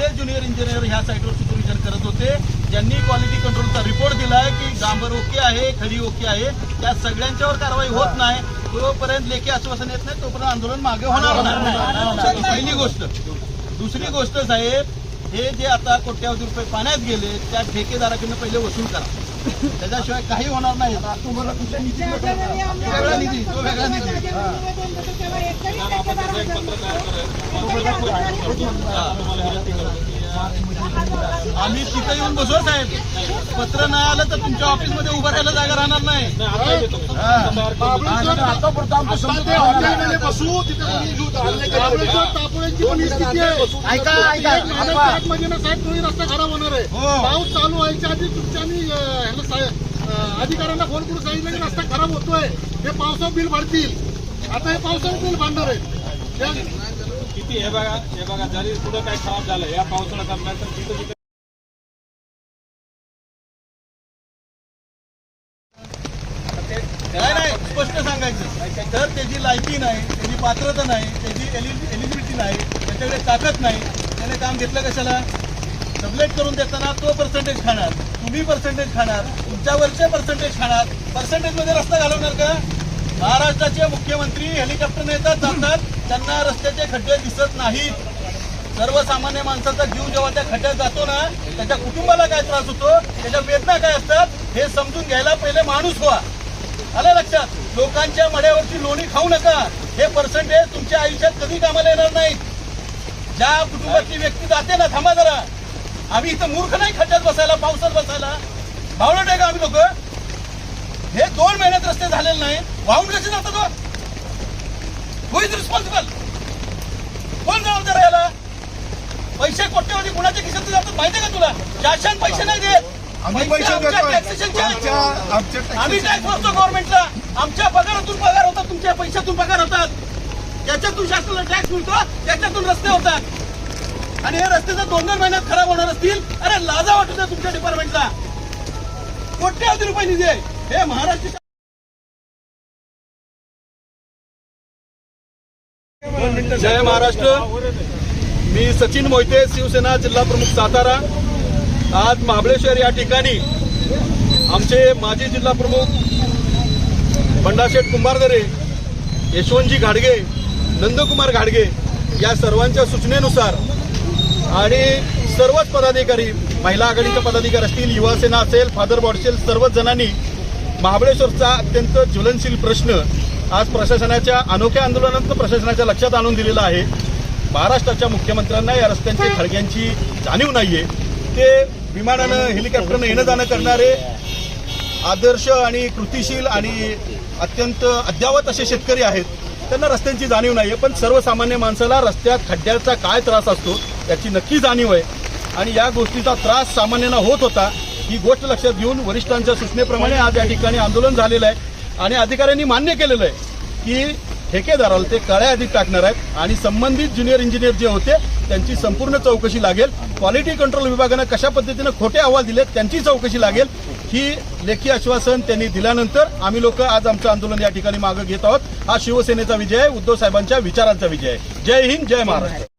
जे junior engineer ह्या साईटवर सुपरविजन करत होते ज्यांनी क्वालिटी कंट्रोलचा रिपोर्ट दिलाय की डांबर ओके आहे खडी ओके आहे त्या सगळ्यांच्यावर कारवाई होत नाही तोपर्यंत लेखी आश्वासन येत नाही तोपर्यंत आंदोलन मागे होणार नाही. पहिली गोष्ट. दुसरी गोष्ट साहेब हे जे आता कोट्यावधी रुपये पाण्यात गेले त्या ठेकेदाराकडनं पहिले वसूल करा त्याच्याशिवाय काही होणार नाही तुम्हाला कुठल्या निधी वेगळा निधी तो वेगळा निधी आम्ही तिथे येऊन बसू हं, साहेब. पत्र नाही आलं तर तुमच्या ऑफिसमध्ये उभं राहायला जागा राहणार नाही. हा. बसू ही ऐका, एक म्हणजे ना साहेब तोही रस्ता खराब होणार आहे. हो. पाऊस चालू व्हायच्या आधी तुमच्यानी अं, ह्याला साहेब, अं, अधिकाऱ्यांना फोन करून सांगितलं की रस्ता खराब होतोय. हे पावसावर बिल भरतील. आता हे पावसावर बिल भरणार आहे. किती हे बघा हे बघा जरी पुढे काय खराब झालं या पावसाळ्यात स्पष्ट सांगायचं. तर त्याची लायकी नाही त्याची पात्रता नाही त्याची एलिजिबिलिटी नाही त्याच्याकडे ताकद नाही त्याने काम घेतलं कशाला? सबलेट करून देताना तो पर्सेंटेज खाणार. तुम्ही पर्सेंटेज खाणार. तुमच्यावरचे पर्सेंटेज खाणार. पर्सेंटेजमध्ये रस्ता घालवणार का? महाराष्ट्राचे मुख्यमंत्री हेलिकॉप्टरने येतात जातात. त्यांना रस्त्याचे खड्डे दिसत नाहीत. सर्वसामान्य माणसाचा जीव जेव्हा त्या खड्ड्यात जातो ना त्याच्या कुटुंबाला काय त्रास होतो? त्याच्या वेदना काय असतात? हे समजून घ्यायला पहिले माणूस व्हा. आलं लक्षात? लोकांच्या मड्यावरची लोणी खाऊ नका. हे पर्सेंटेज तुमच्या आयुष्यात कधी कामाला येणार नाहीत. ज्या कुटुंबातली व्यक्ती जाते ना थांबा जरा. आम्ही इथं मूर्ख नाही खड्ड्यात बसायला पावसात बसायला. भावलं आहे का आम्ही लोक. हे दोन महिन्यात रस्ते झालेले नाही. वाहून कसे जातात हु? इज रिस्पॉन्सिबल कोण जबाबदार याला? पैसे कोट्यवधी कुणाच्या खिशात जातात? माहितीये का तुला? शासन पैसे नाही देत. आम्ही पैसे आहेत. आमच्या- आमच्या taxation आम्ही टॅक्स भरतो गव्हर्नमेंटला आमच्या पगारातून पगार होतात तुमच्या पैशातून पगार होतात. त्याच्यातून शासनाला टॅक्स मिळतो त्याच्यातून रस्ते होतात. आणि हे रस्ते जर दोन दोन महिन्यात खराब होणार असतील अरे लाजा वाटू द्या तुमच्या डिपार्टमेंटला कोट्यावधी रुपये निधी आहे. हे महाराष्ट्र जय महाराष्ट्र. मी सचिन मोहिते शिवसेना जिल्हा प्रमुख सातारा. आज महाबळेश्वर या ठिकाणी आमचे माजी जिल्हा प्रमुख बंडाशेठ कुंभारदरे यशवंतजी घाडगे नंदकुमार घाडगे या सर्वांच्या सूचनेनुसार आणि सर्वच पदाधिकारी महिला आघाडीचे पदाधिकारी असतील युवासेना असेल फादर बॉड असेल सर्वच जणांनी महाबळेश्वरचा अत्यंत ज्वलनशील प्रश्न आज प्रशासनाच्या अनोख्या आंदोलनात प्रशासनाच्या लक्षात आणून दिलेला आहे. महाराष्ट्राच्या मुख्यमंत्र्यांना या रस्त्यांची खडग्यांची जाणीव नाहीये. ते विमानानं हेलिकॉप्टरनं येणं जाणं करणारे आदर्श आणि कृतिशील आणि अत्यंत अद्यावत असे शेतकरी आहेत. त्यांना रस्त्यांची जाणीव नाही आहे पण सर्वसामान्य माणसाला रस्त्यात खड्ड्याचा काय त्रास असतो त्याची नक्की जाणीव आहे. आणि या गोष्टीचा त्रास सामान्यांना होत होता ही गोष्ट लक्षात घेऊन वरिष्ठांच्या सूचनेप्रमाणे आज या ठिकाणी आंदोलन झालेलं आहे. आणि अधिकाऱ्यांनी मान्य केलेलं आहे की ठेकेदाराला ते काळ्या अधिक टाकणार आहेत. आणि संबंधित ज्युनियर इंजिनियर जे होते त्यांची संपूर्ण चौकशी लागेल. क्वालिटी कंट्रोल विभागानं कशा पद्धतीनं खोटे अहवाल दिलेत त्यांची चौकशी लागेल. ही लेखी आश्वासन त्यांनी दिल्यानंतर आम्ही लोक आज आमचं आंदोलन या ठिकाणी मागे घेत आहोत. हा शिवसेनेचा विजय आहे उद्धव साहेबांच्या विचारांचा विजय आहे. जय हिंद जय महाराष्ट्र.